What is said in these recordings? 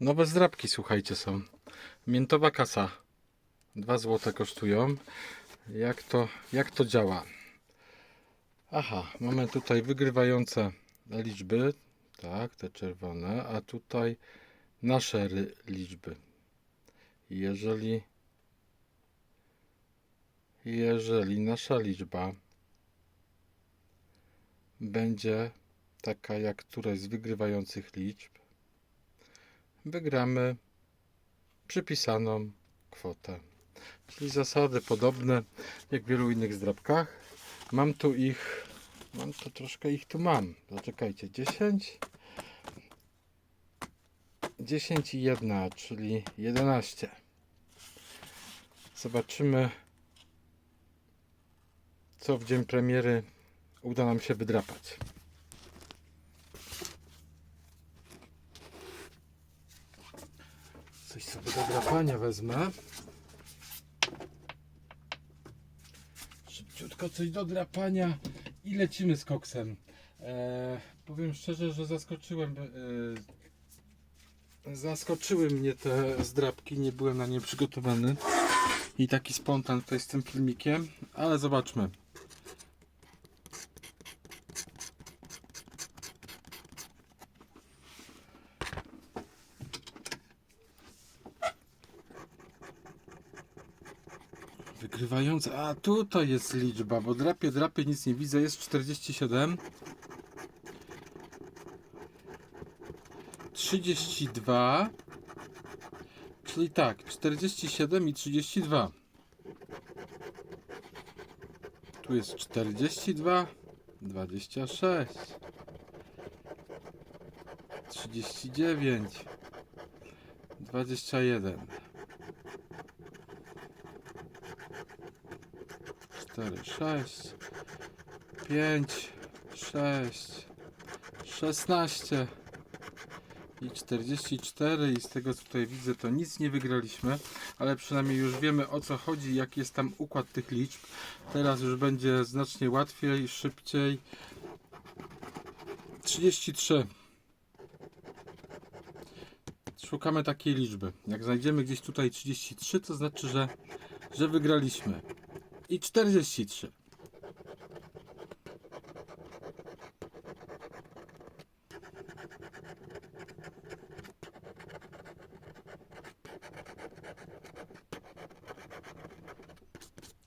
Nowe zdrabki, słuchajcie, są. Miętowa kasa. 2 złote kosztują. Jak to, jak to działa? Aha, mamy tutaj wygrywające liczby. Tak, te czerwone. A tutaj nasze liczby. Jeżeli jeżeli nasza liczba będzie taka jak któraś z wygrywających liczb, wygramy przypisaną kwotę. Czyli zasady podobne jak w wielu innych zdrabkach. Mam tu ich, mam tu troszkę ich tu mam. Zaczekajcie, 10, 10 i 1, czyli 11. Zobaczymy, co w dzień premiery uda nam się wydrapać. Coś sobie do drapania wezmę. Szybciutko coś do drapania i lecimy z koksem. E, powiem szczerze, że zaskoczyłem. E, zaskoczyły mnie te zdrapki, nie byłem na nie przygotowany. I taki spontan tutaj z tym filmikiem, ale zobaczmy. Wygrywające. A tutaj jest liczba, bo drapie, drapie, nic nie widzę. Jest 47. 32. Czyli tak, 47 i 32. Tu jest 42, 26, 39, 21. 4, 6, 5, 6, 16 i 44 i z tego co tutaj widzę to nic nie wygraliśmy, ale przynajmniej już wiemy o co chodzi, jaki jest tam układ tych liczb. Teraz już będzie znacznie łatwiej, szybciej. 33. Szukamy takiej liczby. Jak znajdziemy gdzieś tutaj 33, to znaczy, że, że wygraliśmy. I 43.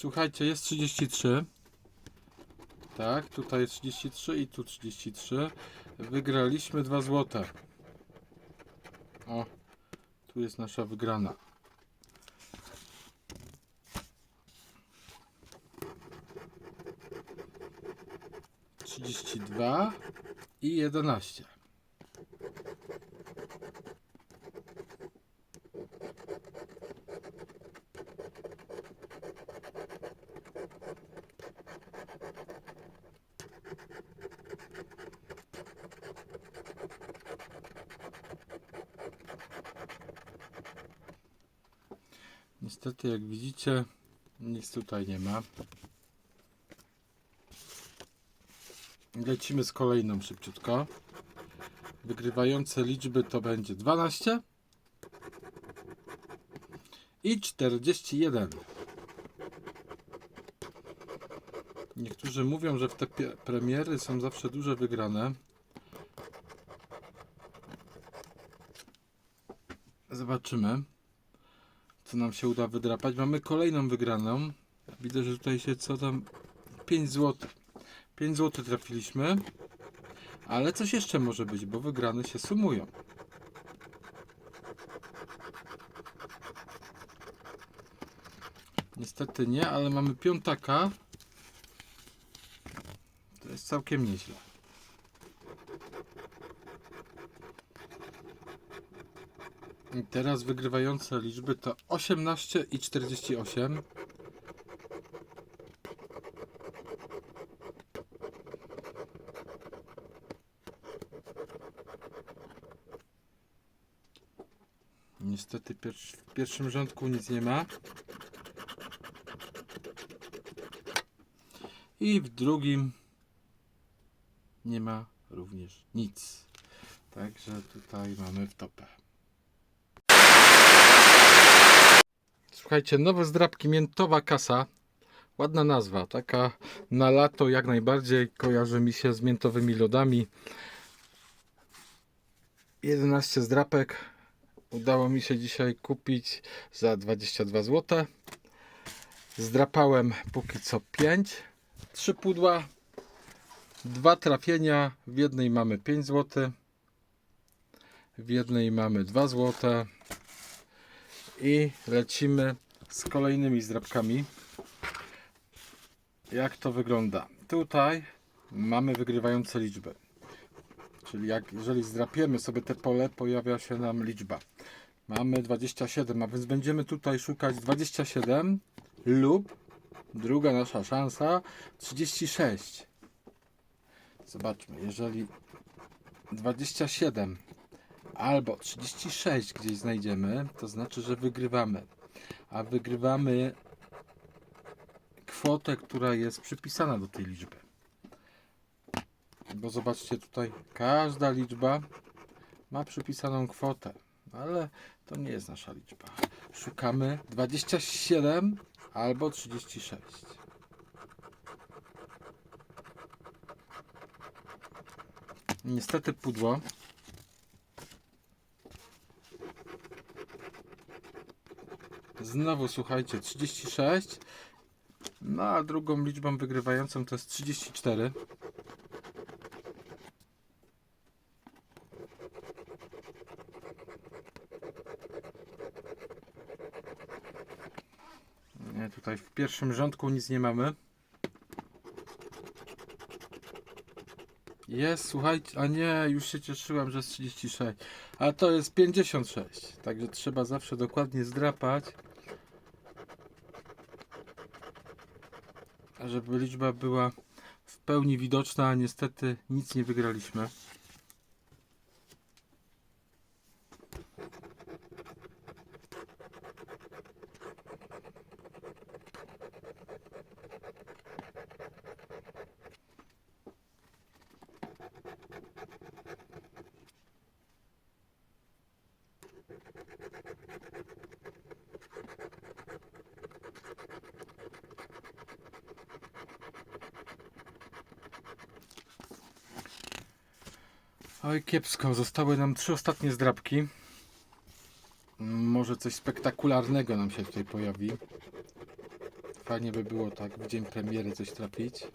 Słuchajcie, jest 33. Tak, tutaj jest 33 i tu 33. Wygraliśmy 2 złote. O, tu jest nasza wygrana. Trzydzieści dwa i jedenaście. Niestety, jak widzicie, nic tutaj nie ma. Lecimy z kolejną szybciutko. Wygrywające liczby to będzie 12 i 41. Niektórzy mówią, że w te premiery są zawsze duże wygrane. Zobaczymy co nam się uda wydrapać. Mamy kolejną wygraną. Widzę, że tutaj się co tam 5 zł. 5 zł trafiliśmy. Ale coś jeszcze może być, bo wygrane się sumują. Niestety nie, ale mamy piątaka. To jest całkiem nieźle. I teraz wygrywające liczby to 18 i 48. Niestety pier w pierwszym rządku nic nie ma. I w drugim nie ma również nic. Także tutaj mamy w topę. Słuchajcie, nowe zdrabki miętowa kasa. Ładna nazwa, taka na lato jak najbardziej kojarzy mi się z miętowymi lodami. 11 zdrapek, udało mi się dzisiaj kupić za 22 zł. Zdrapałem póki co 5. 3 pudła, dwa trafienia. W jednej mamy 5 zł, w jednej mamy 2 zł. I lecimy z kolejnymi zdrapkami. Jak to wygląda? Tutaj mamy wygrywające liczby. Czyli jak, jeżeli zdrapiemy sobie te pole, pojawia się nam liczba. Mamy 27, a więc będziemy tutaj szukać 27 lub druga nasza szansa 36. Zobaczmy, jeżeli 27 albo 36 gdzieś znajdziemy, to znaczy, że wygrywamy. A wygrywamy kwotę, która jest przypisana do tej liczby. Bo zobaczcie tutaj, każda liczba ma przypisaną kwotę, ale to nie jest nasza liczba. Szukamy 27 albo 36. Niestety pudło. Znowu słuchajcie, 36. No a drugą liczbą wygrywającą to jest 34. Nie, tutaj w pierwszym rządku nic nie mamy. Jest, słuchajcie, a nie, już się cieszyłem, że jest 36. A to jest 56. Także trzeba zawsze dokładnie zdrapać. Żeby liczba była w pełni widoczna, a niestety nic nie wygraliśmy. Oj, kiepsko. Zostały nam trzy ostatnie zdrabki. Może coś spektakularnego nam się tutaj pojawi. Fajnie by było tak w dzień premiery coś trafić.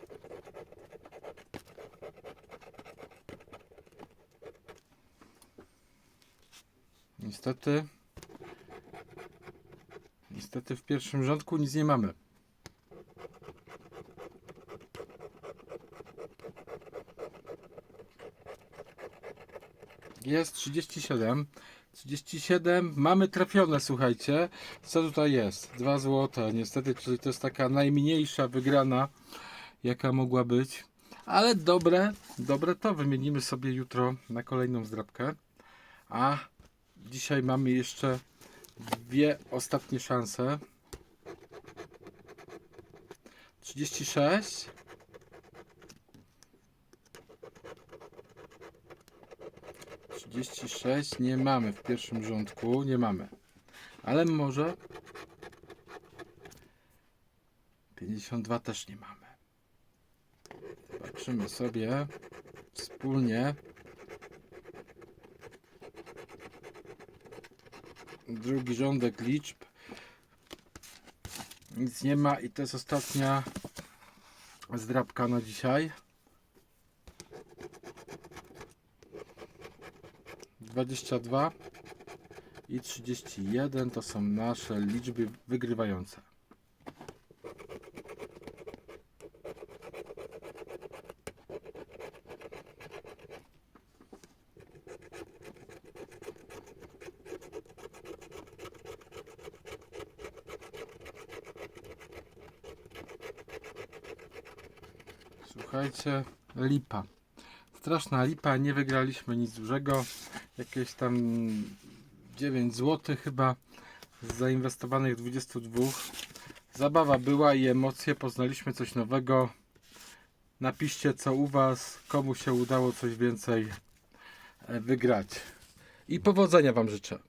Niestety. Niestety w pierwszym rządku nic nie mamy. Jest 37. 37. Mamy trafione, słuchajcie. Co tutaj jest? 2 złote. Niestety, czyli to jest taka najmniejsza wygrana, jaka mogła być. Ale dobre, dobre to wymienimy sobie jutro na kolejną zdrabkę. A dzisiaj mamy jeszcze dwie ostatnie szanse. 36. Trzydzieści sześć nie mamy w pierwszym rządku, nie mamy. Ale może 52 też nie mamy. Zobaczymy sobie wspólnie. Drugi rządek liczb. Nic nie ma i to jest ostatnia zdrabka na dzisiaj. 22 i 31 to są nasze liczby wygrywające. Słuchajcie, lipa. Straszna lipa, nie wygraliśmy nic dużego. Jakieś tam 9 zł chyba z zainwestowanych 22. Zabawa była i emocje, poznaliśmy coś nowego. Napiszcie co u Was, komu się udało coś więcej e, wygrać. I powodzenia Wam życzę.